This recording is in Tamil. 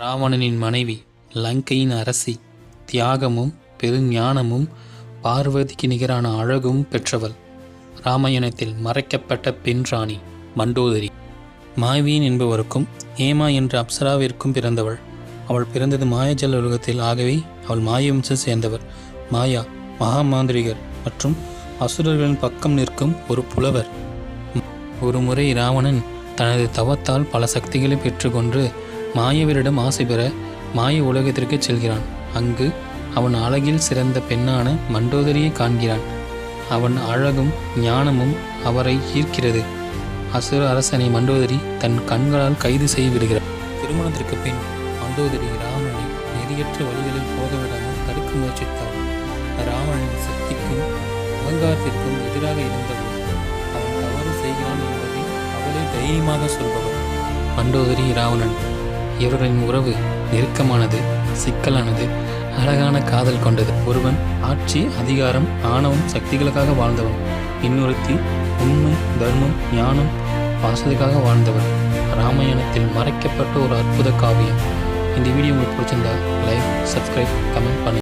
ராவணனின் மனைவி லங்கையின் அரசி தியாகமும் பெருஞானமும் பார்வதிக்கு நிகரான அழகும் பெற்றவள். ராமாயணத்தில் மறைக்கப்பட்ட பெண் ராணி மண்டோதரி. மாயவியன் என்பவருக்கும் ஏமா என்ற அப்சராவிற்கும் பிறந்தவள். அவள் பிறந்தது மாயஜல் உலகத்தில் ஆகவே அவள் மாயவம்சம் சேர்ந்தவர். மாயா மகாமாந்திரிகர் மற்றும் அசுரர்களின் பக்கம் நிற்கும் ஒரு புலவர். ஒரு முறை ராவணன் தனது தவத்தால் பல சக்திகளை பெற்றுக்கொண்டு மாயவரிடம் ஆசை பெற மாய உலகத்திற்கு செல்கிறான். அங்கு அவன் அழகில் சிறந்த பெண்ணான மண்டோதரியை காண்கிறான். அவன் அழகும் ஞானமும் அவரை ஈர்க்கிறது. அசுர அரசனை மண்டோதரி தன் கண்களால் கைது செய்து விடுகிறார் திருமணத்திற்கு பின் மண்டோதரி ராவணனை நெறியற்ற வழிகளில் போகவிடாமல் தடுக்க முயற்சித்தார் ராவணனின் சக்திக்கும் அகங்காரத்திற்கும் எதிராக இருந்தவர் அவன் தவறு செய்கிறான் என்பதை அவளே தைரியமாக சொல்பவர் மண்டோதரி ராவணன் இவர்களின் உறவு நெருக்கமானது சிக்கலானது அழகான காதல் கொண்டது. ஒருவன் ஆட்சி அதிகாரம் ஆணவம் சக்திகளுக்காக வாழ்ந்தவன். இன்னொருத்தி உண்மை தர்மம் ஞானம் பாசத்துக்காக வாழ்ந்தவன். ராமாயணத்தில் மறைக்கப்பட்ட ஒரு அற்புத காவியம். இந்த வீடியோ உங்களுக்கு பிடிச்சிருந்தா லைக் சப்ஸ்கிரைப் கமெண்ட் பண்ணி.